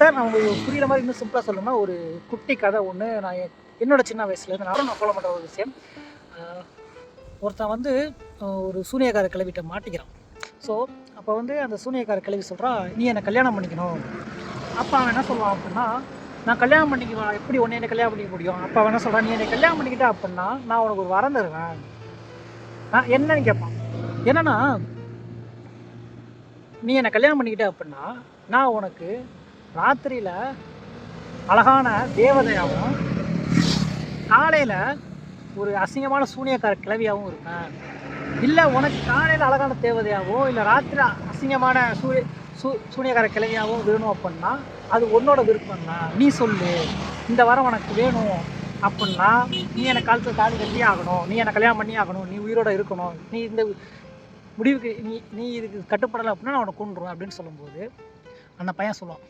விஷயத்த நான் உங்களுக்கு புரியுற மாதிரி இன்னும் சிம்பிளாக சொல்லணும்னா ஒரு குட்டி கதை ஒன்று நான் என்- என்னோட சின்ன வயசுலேருந்து நானும் நான் ஃபாலோ பண்ணுற ஒரு விஷயம். ஒருத்தன் வந்து ஒரு சூனியக்கார கிளவிட்ட மாட்டிக்கிறான். ஸோ அப்போ வந்து அந்த சூனியக்கார கிளவி சொல்கிறான் நீ என்னை கல்யாணம் பண்ணிக்கணும். அப்போ அவன் என்ன சொல்லுவான் அப்படின்னா நான் கல்யாணம் பண்ணிக்குவேன் எப்படி ஒன்று என்னை கல்யாணம் பண்ணிக்க முடியும்? அப்போ அவன் என்ன சொல்கிறான் நீ என்னை கல்யாணம் பண்ணிக்கிட்ட அப்படின்னா நான் உனக்கு ஒரு வரம் தருவேன். நான் என்னன்னு கேட்பான் என்னன்னா நீ என்னை கல்யாணம் பண்ணிக்கிட்ட அப்படின்னா நான் உனக்கு ராத்திரியில் அழகான தேவதையாகவும் காலையில் ஒரு அசிங்கமான சூனியக்கார கிளவியாகவும் இருப்பேன். இல்லை உனக்கு காலையில் அழகான தேவதையாகவும் இல்லை ராத்திரி அசிங்கமான சூரிய சூ சூனியக்கார கிளவியாகவும் வேணும் அப்படின்னா அது உன்னோட விருப்பம் தான் நீ சொல்லு. இந்த வாரம் உனக்கு வேணும் அப்படின்னா நீ என்னை காலத்தில் தாலி கட்டி ஆகணும். நீ என்னை கல்யாணம் பண்ணி ஆகணும். நீ உயிரோட இருக்கணும். நீ இந்த முடிவுக்கு நீ நீ இதுக்கு கட்டுப்படலை அப்படின்னா நான் உனக்கு கொண்டுருவேன் அப்படின்னு சொல்லும்போது அந்த பையன் சொல்லுவான்